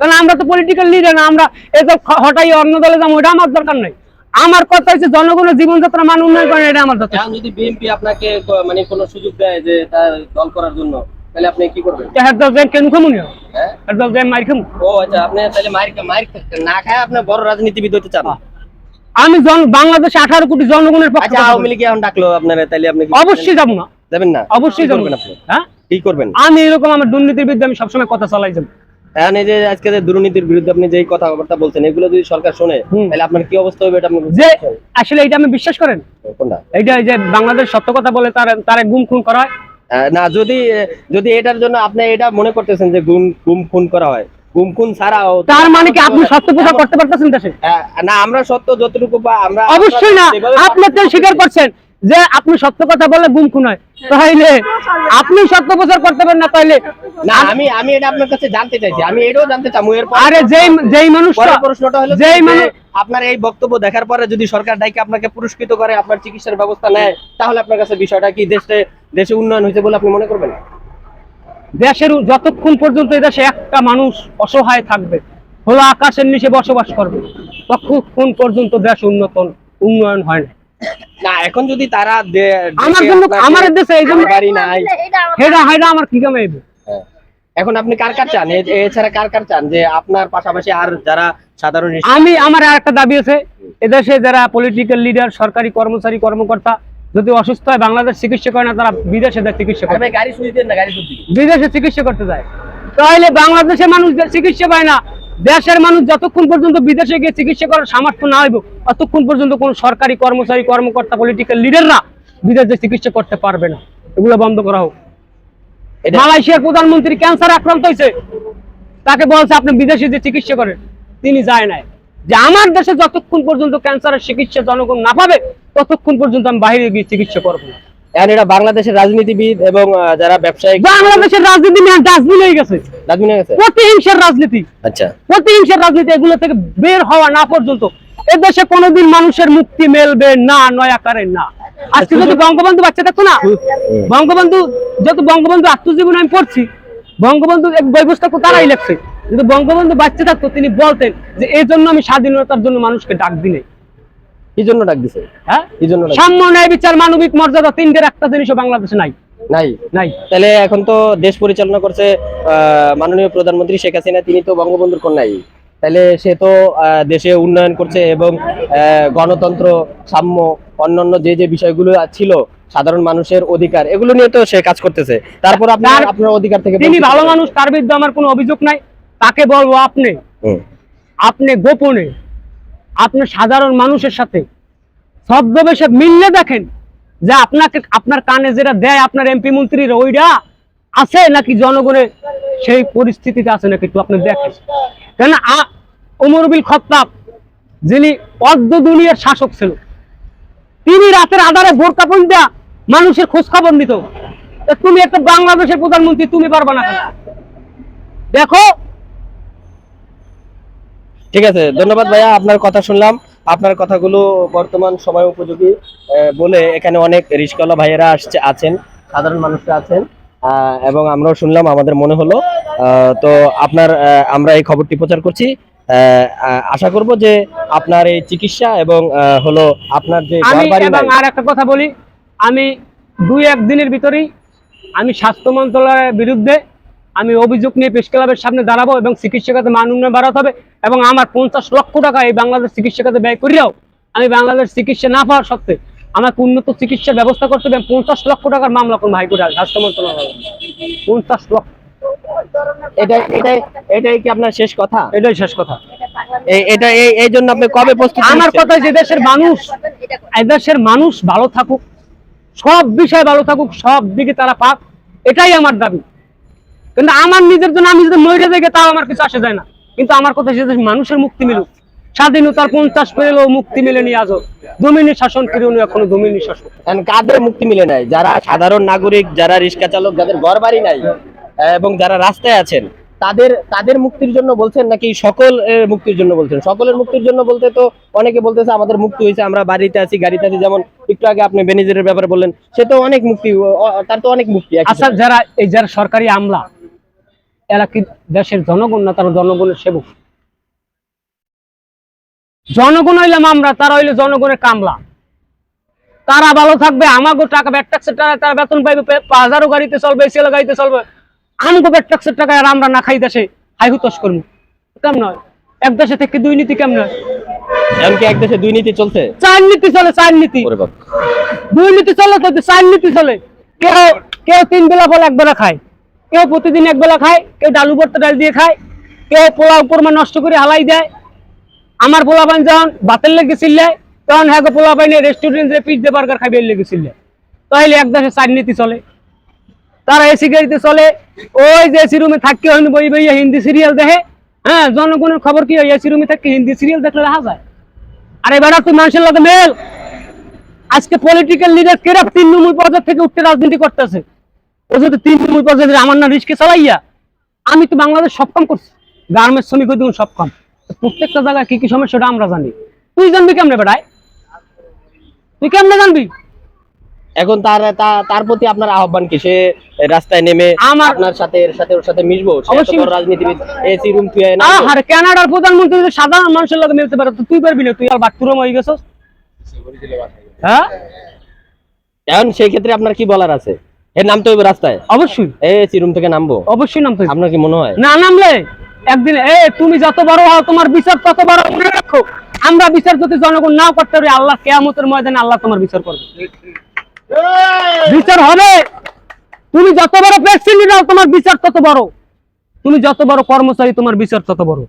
কারণ আমরা তো পলিটিক্যাল লিডার না আমরা এসব হটাই অন্য দলে যাব এটা আমার দরকার নাই আমার কথা হচ্ছে জনগণের জীবনযাত্রা মান উন্নয়ন করেন এটা আমার দরকার যদি বিএনপি আপনাকে মানে কোনো সুযোগ দেয় যে তার দল করার জন্য তাহলে আপনি কি করবেন? হেডদল যাই কেন খামুনি হ্যাঁ? খামু। ও আচ্ছা আপনি তাহলে মার মার না খায় আপনি বড় রাজনীতিবিদ হতে চান। আমি জন বাংলাদেশে আঠারো কোটি জনগণের পক্ষে আচ্ছা আওয়ামী লীগ এখন ডাকলো আপনারা তাহলে আপনি অবশ্যই যাব না। যাবেন না? অবশ্যই কি যাব করবেন না। আপনি? হ্যাঁ? কি করবেন? আমি এরকম আমার দুর্নীতির বিরুদ্ধে আমি সবসময় কথা চালাই যাব। এখন এই যে আজকে যে দুর্নীতির বিরুদ্ধে আপনি যেই কথাবার্তা বলছেন এগুলো যদি সরকার শোনে তাহলে আপনার কি অবস্থা হবে এটা আপনি যে আসলে এটা আমি বিশ্বাস করেন? কোনটা? এইটা যে বাংলাদেশ সত্য কথা বলে তার তার গুম খুন করা হয়? না যদি যদি এটার জন্য আপনি এটা মনে করতেছেন যে গুম গুম খুন করা হয় গুম খুন ছাড়াও তার মানে কি আপনি সত্য প্রচার করতে পারতেছেন দেশে? না আমরা সত্য যতটুকু বা আমরা অবশ্যই না আমরা আপনি তো স্বীকার করছেন। যে আপনি সত্য কথা বলে গুম খুন হয়। তাহলে আপনি সত্য প্রচার করতে পারেন না তাহলে আমি আমি এটা আপনার কাছে জানতে চাইছি। আমি এটাও জানতে চাই। আরে যেই যেই পরের প্রশ্নটা হলো যেই মানুষ আপনার এই বক্তব্য দেখার পরে যদি সরকার ডাইকে আপনাকে পুরস্কৃত করে আপনার চিকিৎসার ব্যবস্থা নেয় তাহলে আপনার কাছে বিষয়টা কি দেশে দেশে উন্নয়ন হয়েছে বলে আপনি মনে করবেন? দেশের যতক্ষণ পর্যন্ত এই দেশে একটা মানুষ অসহায় থাকবে খোলা আকাশের নিচে বসবাস করবে ততক্ষণ পর্যন্ত দেশ উন্নত উন্নয়ন হয় না। না এখন যদি তারা আমার জন্য আমার দেশে এই জন্য বাড়ি নাই হেডা হেডা আমার কি কামে আইবে? হ্যাঁ। এখন আপনি কার কার চান? এছাড়া কার কার চান? যে আপনার পাশাপাশি আর যারা সাধারণ আমি আমার আর একটা দাবি আছে এদেশে যারা পলিটিক্যাল লিডার সরকারি কর্মচারী কর্মকর্তা যদি অসুস্থ হয় বাংলাদেশ চিকিৎসা করে না তারা বিদেশে যায় চিকিৎসা করে গাড়ি গাড়ি বিদেশে চিকিৎসা করতে যায়। তাহলে বাংলাদেশের মানুষ যে চিকিৎসা পায় না। দেশের মানুষ যতক্ষণ পর্যন্ত বিদেশে গিয়ে চিকিৎসা করার সামর্থ্য না হইব ততক্ষণ পর্যন্ত কোন সরকারি কর্মচারী কর্মকর্তা পলিটিক্যাল লিডাররা বিদেশে চিকিৎসা করতে পারবে না। এগুলো বন্ধ করা হোক। মালয়েশিয়ার প্রধানমন্ত্রী ক্যান্সার আক্রান্ত হয়েছে। তাকে বলছে আপনি বিদেশে যে চিকিৎসা করেন তিনি যায় নাই। যে আমার দেশে যতক্ষণ পর্যন্ত ক্যান্সারের চিকিৎসা জনগণ না পাবে ততক্ষণ পর্যন্ত আমি বাইরে গিয়ে চিকিৎসা করব না। এখন এটা বাংলাদেশের রাজনীতিবিদ এবং যারা ব্যবসায়িক বাংলাদেশের রাজনীতি ডাস্টবিন হয়ে গেছে। রাজনীতি গেছে? প্রতিহিংসার রাজনীতি। আচ্ছা। প্রতিহিংসার রাজনীতি এগুলো থেকে বের হওয়া না পর্যন্ত এদেশে কোনোদিন মানুষের মুক্তি মেলবে না না। আজকে যদি বঙ্গবন্ধু বাচ্চা থাকতো না বঙ্গবন্ধু যত বঙ্গবন্ধু আত্মজীবন আমি পড়ছি বঙ্গবন্ধু এক বই পুস্তক তারাই লেখছে? যদি বঙ্গবন্ধু বাচ্চা থাকতো তিনি বলতেন যে এই জন্য আমি স্বাধীনতার জন্য মানুষকে ডাক দিনে কি জন্য ডাক দিছে। হ্যাঁ? কি জন্য সাম্য ন্যায় বিচার মানবিক মর্যাদা তিনটের একটা জিনিসও বাংলাদেশে নাই। নাই। নাই। তাহলে এখন তো দেশ পরিচালনা করছে মাননীয় প্রধানমন্ত্রী শেখ হাসিনা তিনি তো বঙ্গবন্ধুর কন্যাই। তাহলে সে তো দেশে উন্নয়ন করছে এবং গণতন্ত্র সাম্য অন্যান্য যে যে বিষয়গুলো ছিল সাধারণ মানুষের অধিকার এগুলো নিয়ে তো সে কাজ করতেছে। তারপর আপনার আপনার অধিকার থেকে তিনি ভালো মানুষ তার বিরুদ্ধে আমার কোনো অভিযোগ নাই। তাকে বলব আপনি আপনি গোপনে আপনি সাধারণ মানুষের সাথে ছদ্মবেশে মিললে দেখেন যে আপনাকে, আপনার কানে যেটা দেয় আপনার এমপি মন্ত্রীর ওইটা আছে নাকি জনগণের সেই পরিস্থিতিতে আছে নাকি একটু আপনি দেখেন। কেন ওমরবিল খত্তাব যিনি অর্ধ দুনিয়ার শাসক ছিল, তিনি রাতের আধারে বোরকা পন্থা মানুষের খোঁজ খবর নিত তুমি একটা বাংলাদেশের প্রধানমন্ত্রী, তুমি পারবা না দেখো ঠিক আছে ধন্যবাদ ভাইয়া আপনার কথা শুনলাম। আপনার কথাগুলো বর্তমান সময় উপযোগী বলে এখানে অনেক রিস্কওয়ালা ভাইয়েরা আসছে আছেন সাধারণ মানুষরা আছেন এবং আমরাও শুনলাম আমাদের মনে হলো তো আপনার আমরা এই খবরটি প্রচার করছি। আশা করব যে আপনার এই চিকিৎসা এবং হলো আপনার যে আর একটা কথা বলি আমি দুই এক দিনের ভিতরেই আমি স্বাস্থ্য মন্ত্রণালয়ের বিরুদ্ধে আমি অভিযোগ নিয়ে প্রেস ক্লাবের সামনে দাঁড়াবো এবং চিকিৎসা খাতে মান উন্নয়ন বাড়াতে হবে এবং আমার পঞ্চাশ লক্ষ টাকা এই বাংলাদেশ চিকিৎসা খাতে ব্যয় করিয়াও আমি বাংলাদেশ চিকিৎসা না পাওয়ার সত্ত্বে আমাকে উন্নত চিকিৎসার ব্যবস্থা করতে হবে এবং পঞ্চাশ লক্ষ টাকার মামলা করব হাইকোর্টে স্বাস্থ্য মন্ত্রণালয় পঞ্চাশ লক্ষ। এটাই এটাই এটাই কি আপনার শেষ কথা? এটাই শেষ কথা। এই- এটা এই এই জন্য আপনি কবে প্রস্তুত আমার কথা যে দেশের মানুষ এদেশের মানুষ ভালো থাকুক সব বিষয় ভালো থাকুক সব দিকে তারা পাক এটাই আমার দাবি। কিন্তু আমার নিজের জন্য আমি যদি মরে যাই তাও আমার কিছু আসে যায় না। কিন্তু আমার কথা যে মানুষের মুক্তি মিলুক। স্বাধীনতার পঞ্চাশ পেলেও মুক্তি মিলেনি আজও। জমিনি শাসন ফিরেও এখনও জমিনি শাসন কাদের মুক্তি মিলে নাই? যারা সাধারণ নাগরিক যারা রিক্সা চালক যাদের ঘর বাড়ি নাই এবং যারা রাস্তায় আছেন তাদের তাদের মুক্তির জন্য বলছেন নাকি সকল মুক্তির জন্য বলছেন? সকলের মুক্তির জন্য বলতে তো অনেকে বলতেছে আমাদের মুক্তি হয়েছে আমরা বাড়িতে আছি গাড়িতে আছি। যেমন একটু আগে আপনি বেনিজের ব্যাপারে বললেন সে তো অনেক মুক্তি তার তো অনেক মুক্তি আচ্ছা যারা এই যারা সরকারি আমলা এরা কি দেশের জনগণ না তারা জনগণের সেবক? জনগণ হইলাম আমরা তারা হইলে জনগণের কামলা। তারা ভালো থাকবে আমাগো টাকা ব্যাট ট্যাক্সের টাকা তারা বেতন পাইবে হাজারো গাড়িতে চলবে সেলে গাড়িতে চলবে। আমগো ব্যাট ট্যাক্সের টাকা আর আমরা না খাই দেশে হাই হুতস করব কেমন হয়? এক দেশে থেকে দুই নীতি কেমন হয়? এমনকি এক দেশে দুই নীতি চলছে? চার নীতি চলে চার নীতি। ওরে দুই নীতি চলে তো চার নীতি চলে। কেউ কেউ তিন বেলা ফল এক বেলা খায়। কেউ প্রতিদিন এক বেলা খায়, কেউ ডালু ভর্তা ডাল দিয়ে খায়, কেউ পোলাও পরিমাণ নষ্ট করে হালাই দেয়। আমার পোলা পাইন যখন বাতের লেগে তখন হ্যাঁ পোলা পাইনে রেস্টুরেন্টে পিজ্জা বার্গার খাইবে লেগে চিল্লে তাহলে এক দেশে চার নীতি চলে। তারা এসি গাড়িতে চলে, ওই যে এসি রুমে থাকি হয়নি বই বইয়া হিন্দি সিরিয়াল দেখে। হ্যাঁ জনগণের খবর কি হয় এসি রুমে থাকি হিন্দি সিরিয়াল দেখলে দেখা যায়। আরে বেড়া, তুই মানুষের লগে মেল। আজকে পলিটিক্যাল লিডার কেরা নম্বর পর্যায় থেকে উঠতে রাজনীতি করতেছে। ও যদি নম্বর পর্যায়ে আমার না রিস্কে চালাইয়া আমি তো বাংলাদেশ সব কাম করছি। গার্মেন্টস শ্রমিক হইতে সব কাম। প্রত্যেকটা জায়গায় কি কি আমরা জানি। তুই জানবি কেমনে বেড়ায়? তুই কেমনে জানবি? এখন তার তার প্রতি আপনার আহ্বান কি? সে রাস্তায় নেমে আপনার সাথে এর সাথে ওর সাথে মিশবো? রাজনীতিবিদ এসি রুম তুই না আর কানাডার প্রধানমন্ত্রী যদি সাধারণ মানুষের লগে মিলতে পারে তুই পারবি না? তুই আর বাটপুরম হয়ে গেছস। হ্যাঁ? এখন সেই ক্ষেত্রে আপনার কি বলার আছে? এর নামতে হইবে রাস্তায়। অবশ্যই। এসি রুম থেকে নামবো। অবশ্যই নামতে। আপনার কি মনে হয়? না নামলে একদিন এ তুমি যত বড় হও তোমার বিচার তত বড় মনে রাখো আমরা বিচার যদি জনগণ নাও করতে পারি আল্লাহ কেয়ামতের ময়দানে আল্লাহ তোমার বিচার করবে। বিচার হবে। তুমি যত বড় প্রেসিডেন্ট হও তোমার বিচার তত বড়। তুমি যত বড় কর্মচারী তোমার বিচার তত বড়।